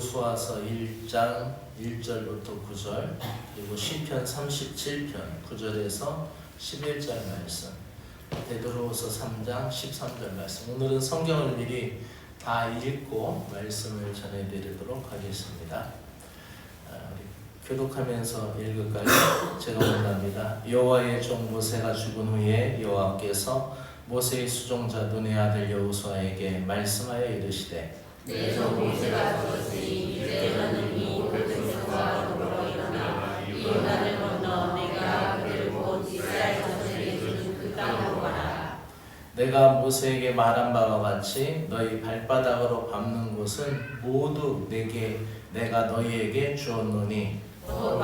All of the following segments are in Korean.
여호수아서 1장 1절부터 9절 그리고 시편 37편 9절에서 11절 말씀 베드로후서 3장 13절 말씀 오늘은 성경을 미리 다 읽고 말씀을 전해드리도록 하겠습니다. 아, 교독하면서 읽을까요? 제가 원합니다. 여호와의 종 모세가 죽은 후에 여호와께서 모세의 수종자 눈의 아들 여호수아에게 말씀하여 이르시되 내종 모세가 죽었으니 이제 너는 이 백성과 더불어 일어나 이 요단을 건너 내가 그를 곧 이스라엘 자손에게 주는 그 땅으로 가라. 내가 모세에게 말한 바와 같이 너희 발바닥으로 밟는 곳은 모두 내게 내가 너희에게 주었노니 또이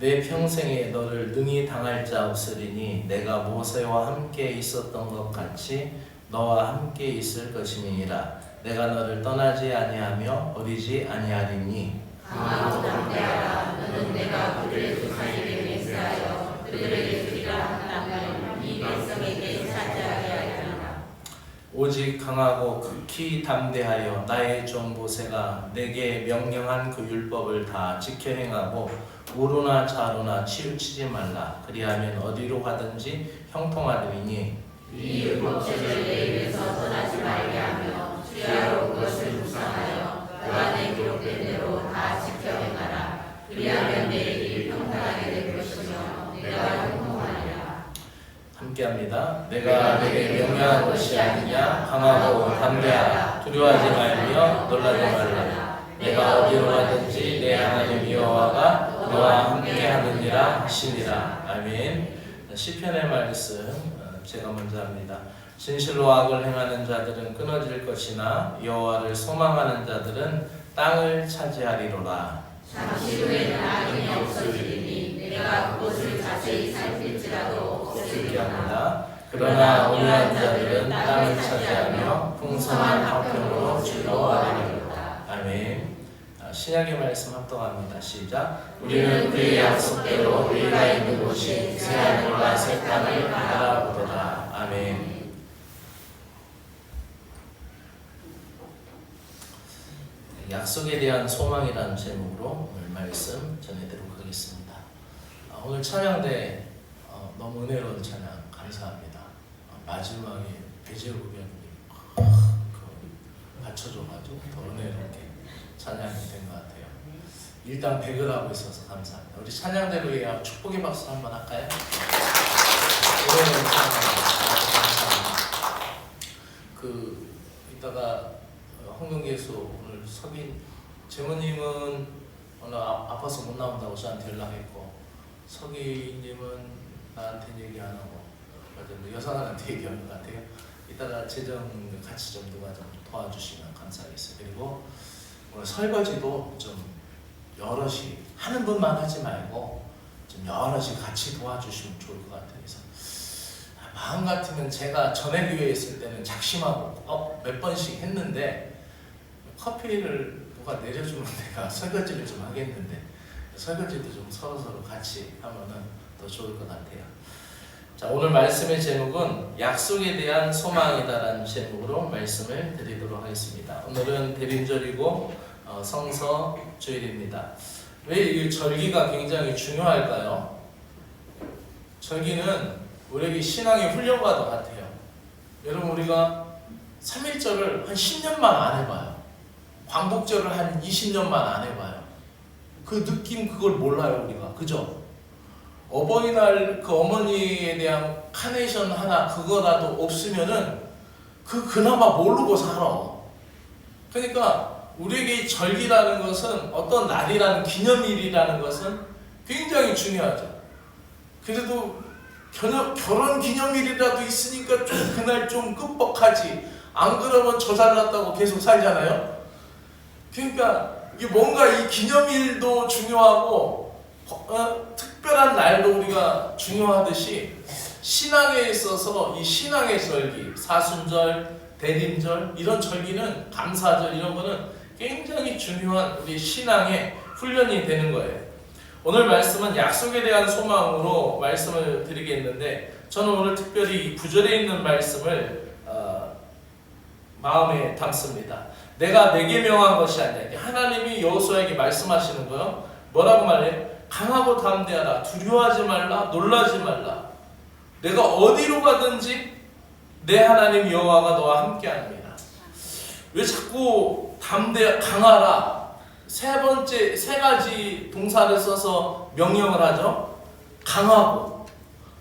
내 평생에 너를 능히 당할 자 없으리니 내가 모세와 함께 있었던 것 같이 너와 함께 있을 것임이니라. 내가 너를 떠나지 아니하며 버리지 아니하리니? 강하고 담대하라. 너는 내가 그들의 조상에게 맹세하여 그들에게 주리라 한 땅을 이 백성에게 차지하게 하리라. 오직 강하고 극히 담대하여 나의 종 모세가 내게 명령한 그 율법을 다 지켜 행하고 우로나 좌로나 치우치지 말라 그리하면 어디로 가든지 형통하리니 이 율법책을 내 입에서 떠나지 말게 하며 주야로 그것을 묵상하여 그 안에 기록된 대로 다 지켜 행하라. 그리하면 내 일이 평탄하게 될 것이며 내가 형통하리라. 함께합니다. 내가 내게 명령한 것이 아니냐? 강하고 담대하라 두려워하지 말며 놀라지 말라. 내가 어디로 가든지 내 하나님 여호와가 너와 함께하느니라 하시니라 아멘. 시편의 말씀 어, 제가 먼저 합니다. 진실로 악을 행하는 자들은 끊어질 것이나 여호와를 소망하는 자들은 땅을 차지하리로라. 잠시 후에는 악인이 없어지리니 내가 그것을 자세히 살필지라도 없으리로다. 합니다. 그러나 온유한 자들은 땅을 차지하며 풍성한 화평으로 즐거워하리로다. 아멘. 아, 신약의 말씀 합동합니다. 시작. 우리는 그의 약속대로 우리가 있는 곳이 새 하늘과 새 땅을 바라보도다. 아멘. 약속에 대한 소망이라는 제목으로 오늘 말씀 전해드리도록 하겠습니다. 아, 오늘 찬양대 어, 너무 은혜로운 찬양 감사합니다. 어, 마지막에 부장님 그 받쳐줘가지고 더 은혜롭게 찬양이 된 것 같아요. 일단 백을 하고 있어서 감사합니다. 우리 찬양대로 위해 축복의 박수 한번 할까요? 그 이따가 어, 홍경계수 오늘 석인 재모님은 오늘 아, 아파서 못 나온다고 저한테 연락했고 석이님은 나한테 얘기 안 하고 뭐 여사한테 얘기한 것 같아요. 이따가 재정 같이 좀 누가 좀 도와주시면 감사하겠어요. 그리고 오늘 설거지도 좀 여럿이 하는 분만 하지 말고 좀 여럿이 같이 도와주시면 좋을 것 같아요. 그래서 아, 마음 같으면 제가 전에 교회에 있을 때는 작심하고 어, 몇 번씩 했는데 커피를 누가 내려주면 내가 설거지를 좀 하겠는데 설거지도 좀 서로 서로 같이 하면은 더 좋을 것 같아요. 자 오늘 말씀의 제목은 약속에 대한 소망이다라는 제목으로 말씀을 드리도록 하겠습니다. 오늘은 대림절이고 어, 성서 주일입니다. 왜 이 절기가 굉장히 중요할까요? 절기는 우리에게 신앙의 훈련과도 같아요. 여러분 우리가 3일절을 한 10년만 안 해봐요. 광복절을 한 20년만 안 해봐요. 그 느낌 그걸 몰라요 우리가 그죠? 어버이날 그 어머니에 대한 카네이션 하나 그거라도 없으면은 그 그나마 모르고 살아. 그러니까 우리에게 이 절기라는 것은 어떤 날이라는 기념일이라는 것은 굉장히 중요하죠. 그래도 결혼, 결혼 기념일이라도 있으니까 좀 그날 좀 끔뻑하지. 안 그러면 저 잘났다고 계속 살잖아요. 그러니까 이게 뭔가 이 기념일도 중요하고 어, 특별한 날도 우리가 중요하듯이 신앙에 있어서 이 신앙의 절기, 사순절, 대림절 이런 절기는 감사절 이런 거는 굉장히 중요한 우리 신앙의 훈련이 되는 거예요. 오늘 말씀은 약속에 대한 소망으로 말씀을 드리겠는데 저는 오늘 특별히 이 구절에 있는 말씀을 어, 마음에 담습니다. 내가 내게 명한 것이 아니라 하나님이 여호수아에게 말씀하시는 거요. 뭐라고 말해? 강하고 담대하라. 두려워하지 말라. 놀라지 말라. 내가 어디로 가든지 내 하나님 여호와가 너와 함께합니다. 왜 자꾸 담대 강하라 세 번째 세 가지 동사를 써서 명령을 하죠. 강하고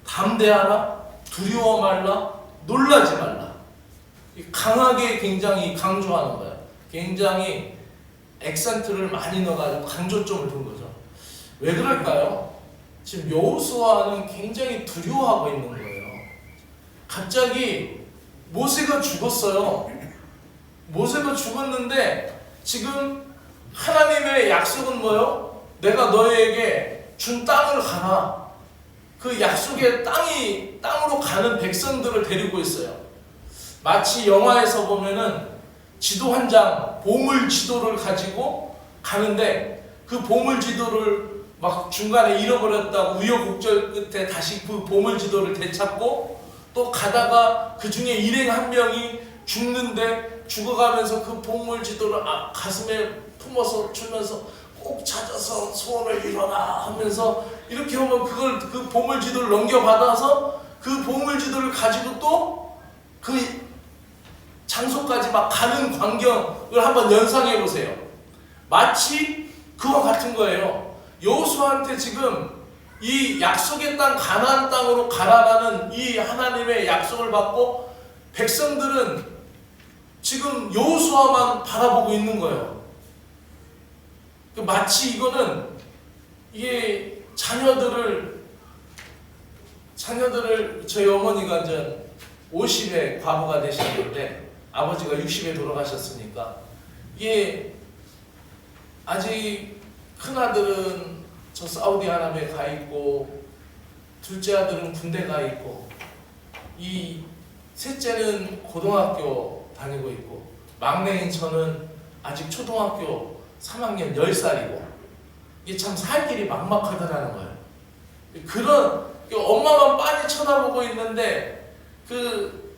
담대하라 두려워 말라 놀라지 말라. 이 강하게 굉장히 강조하는 거예요. 굉장히 액센트를 많이 넣어가지고 강조점을 둔 거죠. 왜 그럴까요? 지금 여호수아는 굉장히 두려워하고 있는 거예요. 갑자기 모세가 죽었어요. 모세가 죽었는데 지금 하나님의 약속은 뭐요? 내가 너희에게 준 땅을 가라. 그 약속의 땅이 땅으로 가는 백성들을 데리고 있어요. 마치 영화에서 보면은 지도 한 장, 보물 지도를 가지고 가는데 그 보물 지도를 막 중간에 잃어버렸다고 우여곡절 끝에 다시 그 보물 지도를 되찾고 또 가다가 그 중에 일행 한 명이 죽는데 죽어가면서 그 보물 지도를 아, 가슴에 품어서 주면서 꼭 찾아서 소원을 이뤄라 하면서 이렇게 하면 그걸 그 보물 지도를 넘겨받아서 그 보물 지도를 가지고 또 그 장소까지 막 가는 광경을 한번 연상해 보세요. 마치 그와 같은 거예요. 여호수아한테 지금 이 약속의 땅 가나안 땅으로 가라라는 이 하나님의 약속을 받고 백성들은 지금 여호수아만 바라보고 있는 거예요. 그 마치 이거는 이게 자녀들을 자녀들을 저희 어머니가 이제 50에 과부가 되셨는데 아버지가 60에 돌아가셨으니까 이게 아직 큰 아들은 저 사우디아라비아에 가 있고 둘째 아들은 군대 가 있고 이 셋째는 고등학교 다니고 있고 막내인 저는 아직 초등학교 3학년 10살이고 이게 참 살 길이 막막하더라는 거예요. 그런 엄마만 빤히 쳐다보고 있는데 그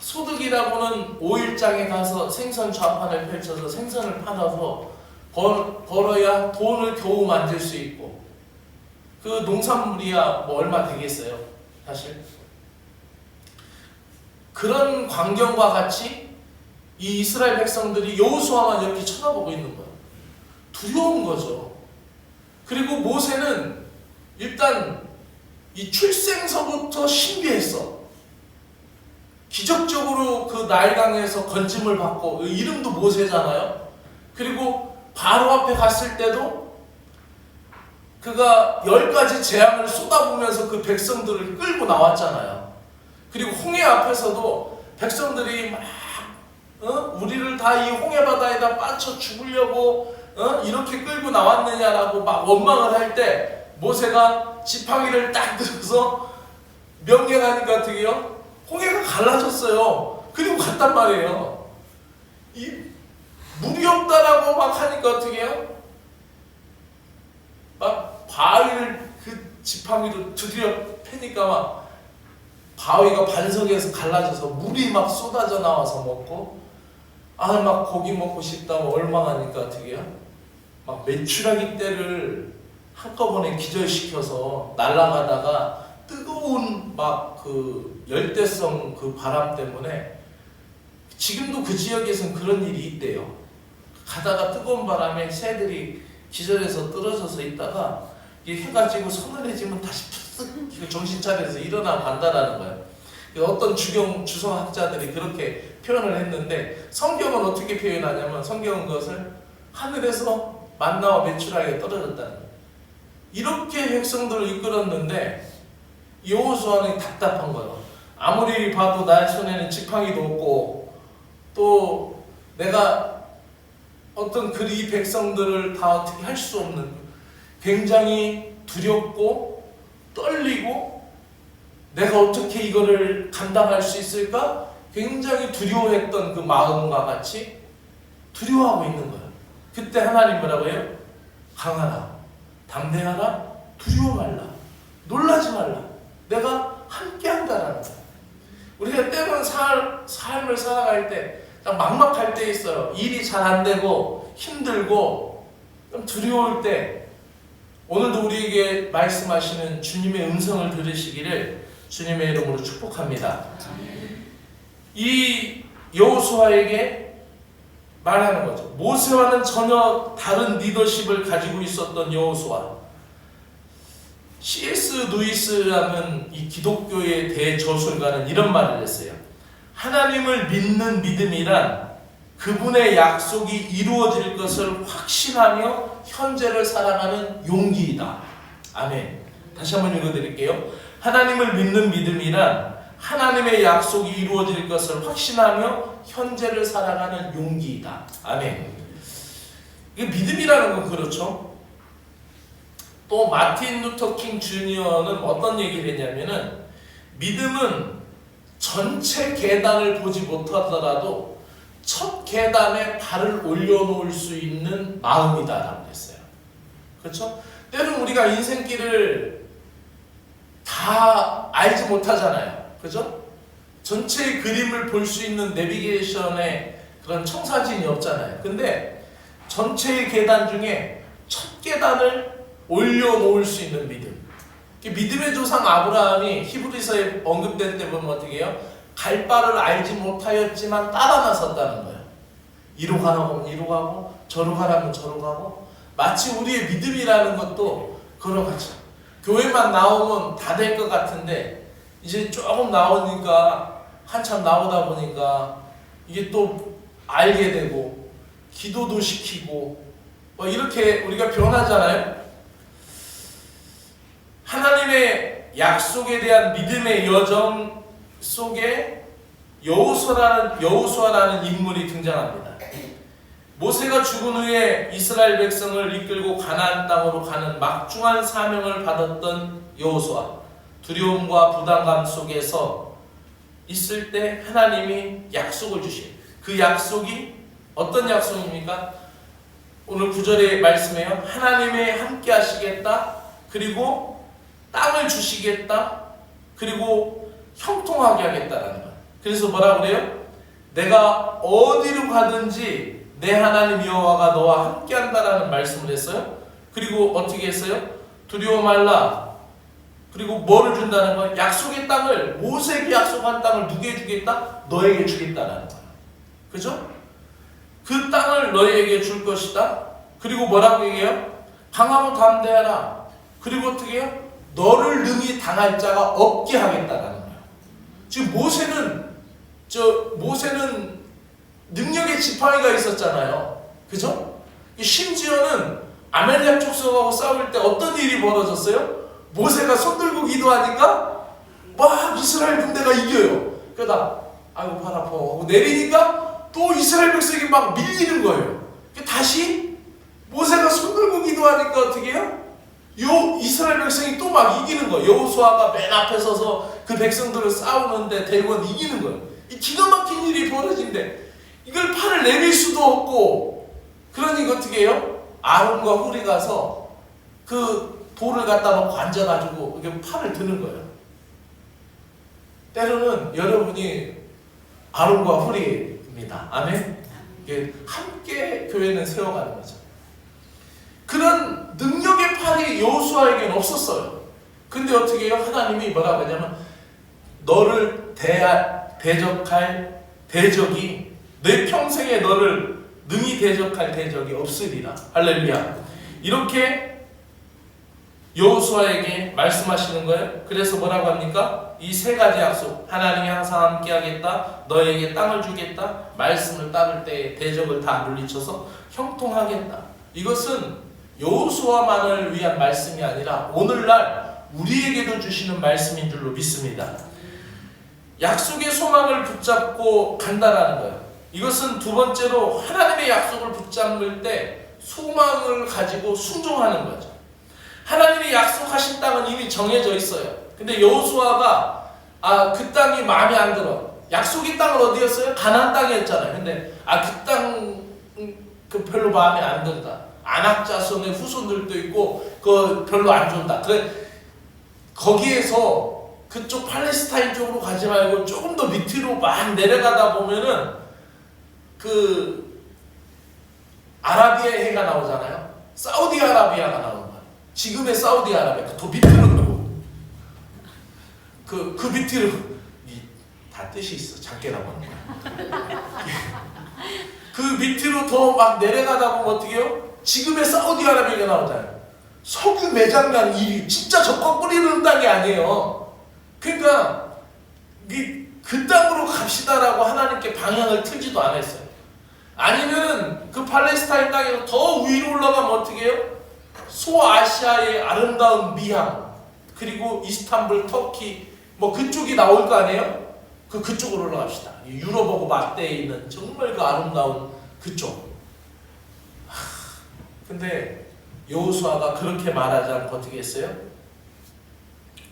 소득이라고는 5일장에 가서 생선 좌판을 펼쳐서 생선을 팔아서 벌, 벌어야 돈을 겨우 만들 수 있고. 그 농산물이야 뭐 얼마 되겠어요? 사실? 그런 광경과 같이 이 이스라엘 백성들이 여호수아만 이렇게 쳐다보고 있는 거예요 두려운 거죠. 그리고 모세는 일단 이 출생서부터 신비했어. 기적적으로 그 나일강에서 건짐을 받고 그 이름도 모세잖아요. 그리고 바로 앞에 갔을 때도 그가 열 가지 재앙을 쏟아부면서 그 백성들을 끌고 나왔잖아요. 그리고 홍해 앞에서도 백성들이 막 어? 우리를 다 이 홍해 바다에다 빠쳐 죽으려고 어? 이렇게 끌고 나왔느냐라고 막 원망을 할 때 모세가 지팡이를 딱 들어서 명령하니까 어떻게요? 홍해가 갈라졌어요. 그리고 갔단 말이에요. 이 물이 없다라고 막 하니까 어떻게 해요? 막 바위를 그 지팡이로 두드려 패니까 막 바위가 반석에서 갈라져서 물이 막 쏟아져 나와서 먹고 아 막 고기 먹고 싶다고 원망하니까 어떻게 해요? 막 메추라기 떼를 한꺼번에 기절시켜서 날아가다가 뜨거운 막 그 열대성 그 바람 때문에 지금도 그 지역에서는 그런 일이 있대요. 가다가 뜨거운 바람에 새들이 기절해서 떨어져서 있다가 이 해가 지고 서늘해지면 다시 푹 정신 차려서 일어나 간다라는 거예요. 어떤 주경 주성학자들이 그렇게 표현을 했는데 성경은 어떻게 표현하냐면 성경은 그것을 하늘에서 만나와 메추라기가 떨어졌다는 거예요. 이렇게 백성들을 이끌었는데 여호수아는 답답한 거예요. 아무리 봐도 나의 손에는 지팡이도 없고 또 내가 어떤 그리 백성들을 다 어떻게 할 수 없는 굉장히 두렵고 떨리고 내가 어떻게 이거를 감당할 수 있을까? 굉장히 두려워했던 그 마음과 같이 두려워하고 있는 거예요. 그때 하나님 뭐라고 해요? 강하라. 담대하라 두려워 말라 놀라지 말라 내가 함께 한다라는 거야 우리가 때로는 살, 삶을 살아갈 때딱 막막할 때 있어요 일이 잘 안 되고 힘들고 좀 두려울 때 오늘도 우리에게 말씀하시는 주님의 음성을 들으시기를 주님의 이름으로 축복합니다 이 여호수아에게 말하는 거죠. 모세와는 전혀 다른 리더십을 가지고 있었던 여호수아. C.S. 루이스라는 이 기독교의 대저술가는 이런 말을 했어요. 하나님을 믿는 믿음이란 그분의 약속이 이루어질 것을 확신하며 현재를 살아가는 용기이다. 아멘. 다시 한번 읽어드릴게요. 하나님을 믿는 믿음이란 하나님의 약속이 이루어질 것을 확신하며 현재를 살아가는 용기이다. 아멘. 이게 믿음이라는 건 그렇죠. 또 마틴 루터 킹 주니어는 어떤 얘기를 했냐면은 믿음은 전체 계단을 보지 못하더라도 첫 계단에 발을 올려놓을 수 있는 마음이다라고 했어요. 그렇죠? 때론 우리가 인생길을 다 알지 못하잖아요. 그죠? 전체의 그림을 볼 수 있는 내비게이션에 그런 청사진이 없잖아요. 근데 전체의 계단 중에 첫 계단을 올려놓을 수 있는 믿음. 이 믿음의 조상 아브라함이 히브리서에 언급된 때 보면 어떻게 해요? 갈 바를 알지 못하였지만 따라 나섰다는 거예요. 이로 가라면 이로 가고 저로 가라면 저로 가고 마치 우리의 믿음이라는 것도 그런 같죠. 교회만 나오면 다 될 것 같은데 이제 조금 나오니까 한참 나오다 보니까 이게 또 알게 되고 기도도 시키고 뭐 이렇게 우리가 변하잖아요. 하나님의 약속에 대한 믿음의 여정 속에 여호수아라는 여호수아라는 인물이 등장합니다. 모세가 죽은 후에 이스라엘 백성을 이끌고 가나안 땅으로 가는 막중한 사명을 받았던 여호수아 두려움과 부담감 속에서 있을 때 하나님이 약속을 주신 그 약속이 어떤 약속입니까? 오늘 구절에 말씀해요. 하나님의 함께 하시겠다. 그리고 땅을 주시겠다. 그리고 형통하게 하겠다라는 거예요. 그래서 뭐라 그래요? 내가 어디로 가든지 내 하나님 여호와가 너와 함께 한다라는 말씀을 했어요. 그리고 어떻게 했어요? 두려워 말라. 그리고 뭐를 준다는 거예요? 약속의 땅을 모세에게 약속한 땅을 누구에게 주겠다? 너에게 주겠다라는 거예요. 그죠? 그 땅을 너에게 줄 것이다. 그리고 뭐라고 얘기해요? 강하고 담대하라. 그리고 어떻게 해요? 너를 능히 당할 자가 없게 하겠다라는 거예요. 지금 모세는 저 모세는 능력의 지팡이가 있었잖아요. 그죠? 심지어는 아멜렉 족속하고 싸울 때 어떤 일이 벌어졌어요? 모세가 손 들고 기도하니까 막 이스라엘 군대가 이겨요. 그러다 아이고 발 아파 하고 내리니까 또 이스라엘 백성이 막 밀리는 거예요. 다시 모세가 손 들고 기도하니까 어떻게 해요? 요 이스라엘 백성이 또 막 이기는 거예요. 여호수아가 맨 앞에 서서 그 백성들을 싸우는데 대부분 이기는 거예요. 이 기가 막힌 일이 벌어진데 이걸 팔을 내밀 수도 없고 그러니 어떻게 해요? 아론과 훌이 가서 그 돌을 갖다 놓고 앉아가지고 이게 팔을 드는 거예요. 때로는 여러분이 아론과 훌이입니다. 아멘. 이게 함께 교회는 세워가는 거죠. 그런 능력의 팔이 여호수아에게는 없었어요. 근데 어떻게 해요? 하나님이 뭐라고 하냐면 너를 대하, 대적할 대적이 내 평생에 너를 능히 대적할 대적이 없으리라. 할렐루야. 이렇게 여호수아에게 말씀하시는 거예요. 그래서 뭐라고 합니까? 이 세 가지 약속. 하나님이 항상 함께 하겠다. 너에게 땅을 주겠다. 말씀을 따를 때 대적을 다 물리쳐서 형통하겠다. 이것은 여호수아만을 위한 말씀이 아니라 오늘날 우리에게도 주시는 말씀인 줄로 믿습니다. 약속의 소망을 붙잡고 간다라는 거예요. 이것은 두 번째로 하나님의 약속을 붙잡을 때 소망을 가지고 순종하는 거죠. 하나님이 약속하신 땅은 이미 정해져 있어요. 근데 여호수아가 아 그 땅이 마음에 안 들어. 약속의 땅은 어디였어요? 가나안 땅이었잖아요. 근데 아 그 땅 그 별로 마음에 안 든다. 안악 자손의 후손들도 있고 그 별로 안 좋다. 그래 거기에서 그쪽 팔레스타인 쪽으로 가지 말고 조금 더 밑으로 막 내려가다 보면은 그 아라비아 해가 나오잖아요. 사우디아라비아가 나오는 거야. 지금의 사우디아라비아 그 더 밑으로 나고 그그 밑으로 이, 다 뜻이 있어. 작게 나오는 거야. 그 밑으로 더 막 내려가다 보면 어떻게 해요? 지금의 사우디아라비아가 나오잖아요. 석유 매장난 1위 진짜 저거 뿌리는 땅이 아니에요. 그러니까 이, 그 땅으로 갑시다라고 하나님께 방향을 틀지도 않았어요. 아니면 그 팔레스타인 땅에서 더 위로 올라가면 어떻게 해요? 소아시아의 아름다운 미항 그리고 이스탄불, 터키 뭐 그쪽이 나올 거 아니에요? 그 그쪽으로 올라갑시다. 이 유럽하고 맞대에 있는 정말 그 아름다운 그쪽. 하, 근데 여호수아가 그렇게 말하지 않고 어떻게 했어요?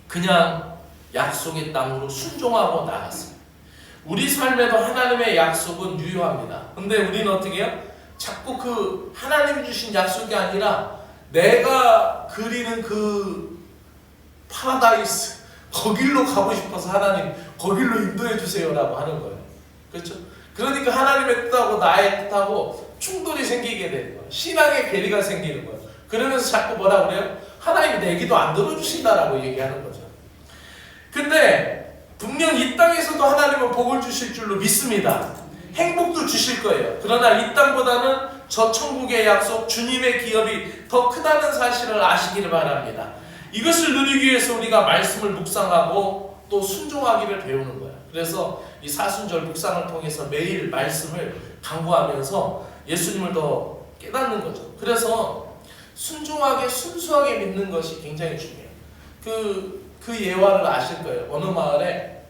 그냥 약속의 땅으로 순종하고 나갔어요. 우리 삶에도 하나님의 약속은 유효합니다. 근데 우리는 어떻게 해요? 자꾸 그 하나님 주신 약속이 아니라 내가 그리는 그 파라다이스 거길로 가고 싶어서 하나님 거길로 인도해 주세요라고 하는 거예요. 그렇죠? 그러니까 하나님의 뜻하고 나의 뜻하고 충돌이 생기게 되는 거예요. 신앙의 괴리가 생기는 거예요. 그러면서 자꾸 뭐라 그래요? 하나님 내 기도 안 들어주신다라고 얘기하는 거죠. 근데 분명 이 땅에서도 하나님은 복을 주실 줄로 믿습니다. 행복도 주실 거예요. 그러나 이 땅보다는 저 천국의 약속, 주님의 기업이 더 크다는 사실을 아시기를 바랍니다. 이것을 누리기 위해서 우리가 말씀을 묵상하고 또 순종하기를 배우는 거예요. 그래서 이 사순절 묵상을 통해서 매일 말씀을 강구하면서 예수님을 더 깨닫는 거죠. 그래서 순종하게 순수하게 믿는 것이 굉장히 중요해요. 그, 그 예화를 아실 거예요. 어느 마을에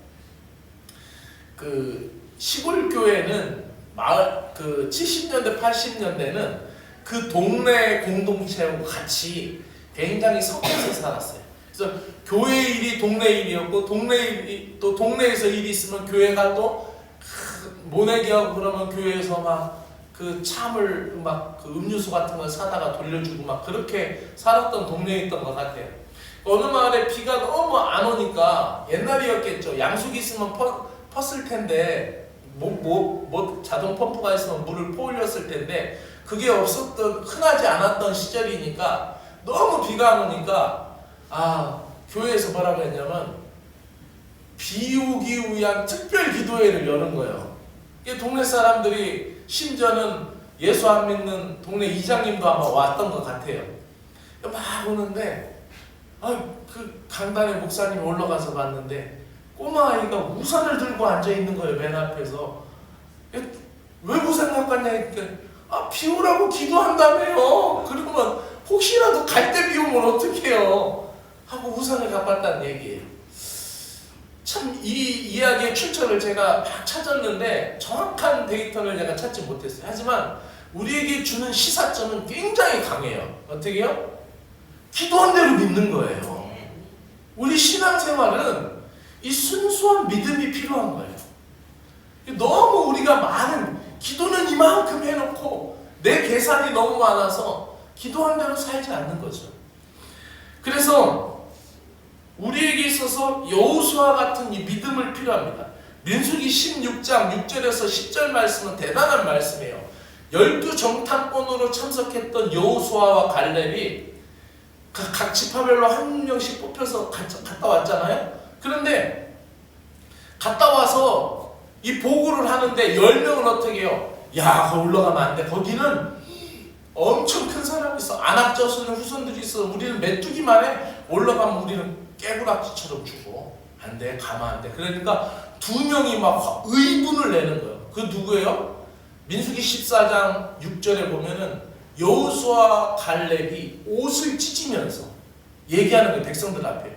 그 시골 교회는 마을 그 70년대 80년대는 그 동네 공동체하고 같이 굉장히 섞여서 살았어요. 그래서 교회 일이 동네 일이었고 동네 일이 또 동네에서 일이 있으면 교회가 또 모내기하고 그러면 교회에서 막 그 참을 막 그 음료수 같은 걸 사다가 돌려주고 막 그렇게 살았던 동네에 있던 것 같아요. 어느 마을에 비가 너무 안 오니까 옛날이었겠죠. 양수기 있으면 퍼, 펐을 텐데 뭐, 뭐, 뭐 자동 펌프가 있으면 물을 퍼올렸을 텐데 그게 없었던 흔하지 않았던 시절이니까 너무 비가 안 오니까 아 교회에서 뭐라고 했냐면 비 오기 위한 특별 기도회를 여는 거예요. 동네 사람들이 심지어는 예수 안 믿는 동네 이장님도 아마 왔던 것 같아요. 막 오는데 아그 강단에 목사님이 올라가서 봤는데 꼬마 아이가 우산을 들고 앉아 있는 거예요 맨 앞에서. 왜 우산 갖고 왔냐 했더니 아비 오라고 기도한다며요. 그러면 혹시라도 갈 때 비 오면 어떡해요? 하고 우산을 왔다는 얘기예요 참 이 이야기의 출처를 제가 막 찾았는데 정확한 데이터를 제가 찾지 못했어요 하지만 우리에게 주는 시사점은 굉장히 강해요 어떻게 요? 기도한 대로 믿는 거예요 우리 신앙생활은 이 순수한 믿음이 필요한 거예요. 너무 우리가 많은 기도는 이만큼 해놓고 내 계산이 너무 많아서 기도한 대로 살지 않는 거죠. 그래서 우리에게 있어서 여호수아 같은 이 믿음을 필요합니다. 민수기 16장 6절에서 10절 말씀은 대단한 말씀이에요. 열두 정탐권으로 참석했던 여호수아와 갈렙이 각 지파별로 한 명씩 뽑혀서 갔다 왔잖아요. 그런데 갔다 와서 이 보고를 하는데 10명은 어떻게 해요? 야, 올라가면 안 돼. 거기는 엄청 큰 사람이 있어. 안압져서는 후손들이 있어. 우리는 메뚜기만 해. 올라가면 우리는 깨구락지처럼 죽어. 안 돼. 가면 안 돼. 그러니까 두 명이 막 의분을 내는 거예요. 그 누구예요? 민수기 14장 6절에 보면은 여호수아 갈렙이 옷을 찢으면서 얘기하는 거예요. 백성들 앞에.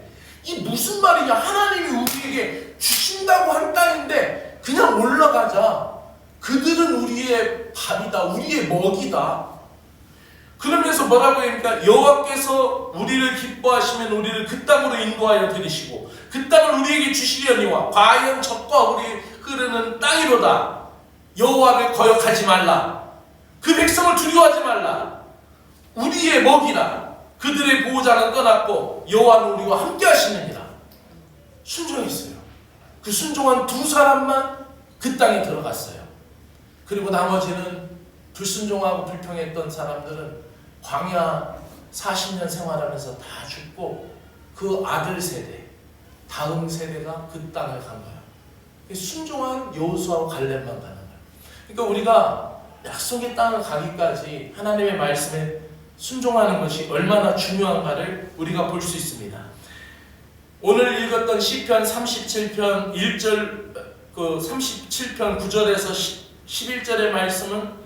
이 무슨 말이냐? 하나님이 우리에게 주신다고 한 땅인데 그냥 올라가자. 그들은 우리의 밥이다. 우리의 먹이다. 그러면서 뭐라고 합니까? 여호와께서 우리를 기뻐하시면 우리를 그 땅으로 인도하여 들이시고 그 땅을 우리에게 주시려니와 과연 적과 우리 흐르는 땅이로다. 여호와를 거역하지 말라. 그 백성을 두려워하지 말라. 우리의 먹이라. 그들의 보호자는 떠났고 여호와는 우리와 함께 하시느니라. 순종했어요. 그 순종한 두 사람만 그 땅에 들어갔어요. 그리고 나머지는 불순종하고 불평했던 사람들은 광야 40년 생활하면서 다 죽고 그 아들 세대, 다음 세대가 그 땅을 간 거예요. 순종한 여호수아와 갈렙만 가는 거예요. 그러니까 우리가 약속의 땅을 가기까지 하나님의 말씀에 순종하는 것이 얼마나 중요한가를 우리가 볼 수 있습니다. 오늘 읽었던 시편 37편 1절 그 37편 9절에서 11절의 말씀은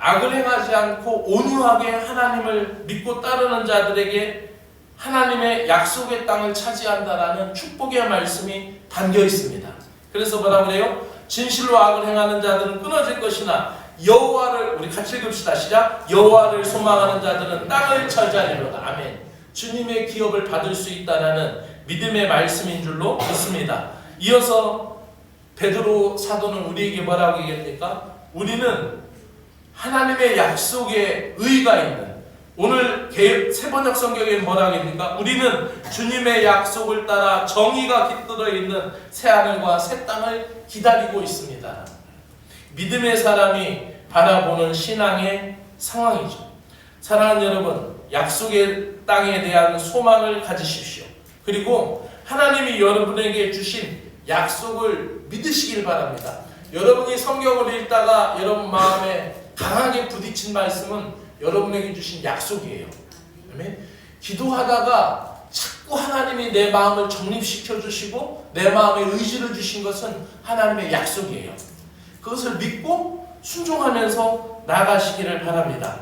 악을 행하지 않고 온유하게 하나님을 믿고 따르는 자들에게 하나님의 약속의 땅을 차지한다라는 축복의 말씀이 담겨 있습니다. 그래서 뭐라 그래요? 진실로 악을 행하는 자들은 끊어질 것이나 여호와를 우리 같이 읽읍시다. 시작. 여호와를 소망하는 자들은 땅을 차지하리로다. 아멘. 주님의 기업을 받을 수 있다라는 믿음의 말씀인 줄로 믿습니다. 이어서 베드로 사도는 우리에게 뭐라고 얘기합니까? 우리는 하나님의 약속에 의가 있는 오늘 세번역 성경에 뭐라고 합니까? 우리는 주님의 약속을 따라 정의가 깃들어 있는 새 하늘과 새 땅을 기다리고 있습니다. 믿음의 사람이 바라보는 신앙의 상황이죠. 사랑하는 여러분, 약속의 땅에 대한 소망을 가지십시오. 그리고 하나님이 여러분에게 주신 약속을 믿으시길 바랍니다. 여러분이 성경을 읽다가 여러분 마음에 강하게 부딪힌 말씀은 여러분에게 주신 약속이에요. 아멘. 기도하다가 자꾸 하나님이 내 마음을 정립시켜 주시고 내 마음에 의지를 주신 것은 하나님의 약속이에요. 그것을 믿고 순종하면서 나가시기를 바랍니다.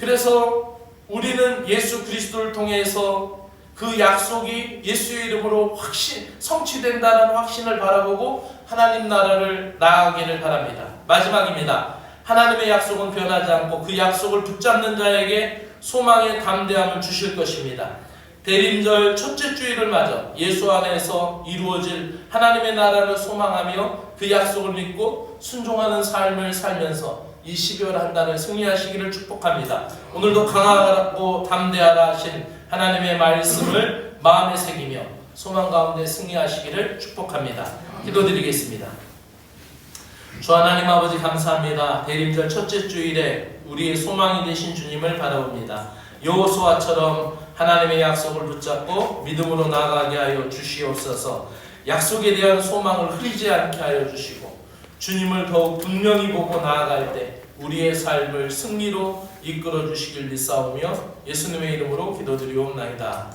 그래서 우리는 예수 그리스도를 통해서 그 약속이 예수의 이름으로 확신 성취된다는 확신을 바라보고 하나님 나라를 나아가기를 바랍니다. 마지막입니다. 하나님의 약속은 변하지 않고 그 약속을 붙잡는 자에게 소망의 담대함을 주실 것입니다. 대림절 첫째 주일을 맞아 예수 안에서 이루어질 하나님의 나라를 소망하며 그 약속을 믿고 순종하는 삶을 살면서 이 12월 한 달을 승리하시기를 축복합니다. 오늘도 강하고 담대하라 하신 하나님의 말씀을 마음에 새기며 소망 가운데 승리하시기를 축복합니다. 기도드리겠습니다. 주 하나님 아버지 감사합니다. 대림절 첫째 주일에 우리의 소망이 되신 주님을 바라봅니다. 여호수아처럼 하나님의 약속을 붙잡고 믿음으로 나아가게 하여 주시옵소서. 약속에 대한 소망을 흐리지 않게 하여 주시고 주님을 더욱 분명히 보고 나아갈 때 우리의 삶을 승리로 이끌어 주시길 믿사오며 예수님의 이름으로 기도드리옵나이다.